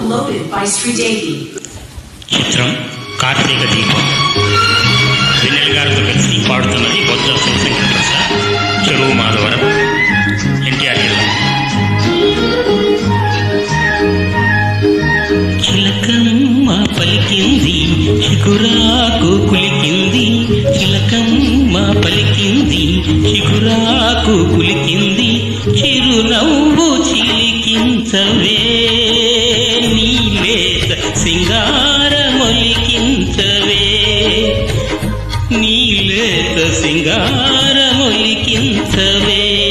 Uploaded by Sridevi. చిత్రం కార్తీక దీపం. వెన్నెల గారితో కలిసి పాడుతున్నది శివశంకర ప్రసాద్ చెరువు మాధవరం ఎన్టీఆర్ జిల్లా. చిలకమ్మ పలికింది చిగురాకు కులికింది. చిలకమ్మ పలికింది చిగురాకు కులికింది. చిరునవ్వు చిలికించవే. సింగారమొలికించవే. నీలేత సింగారమొలికించవే.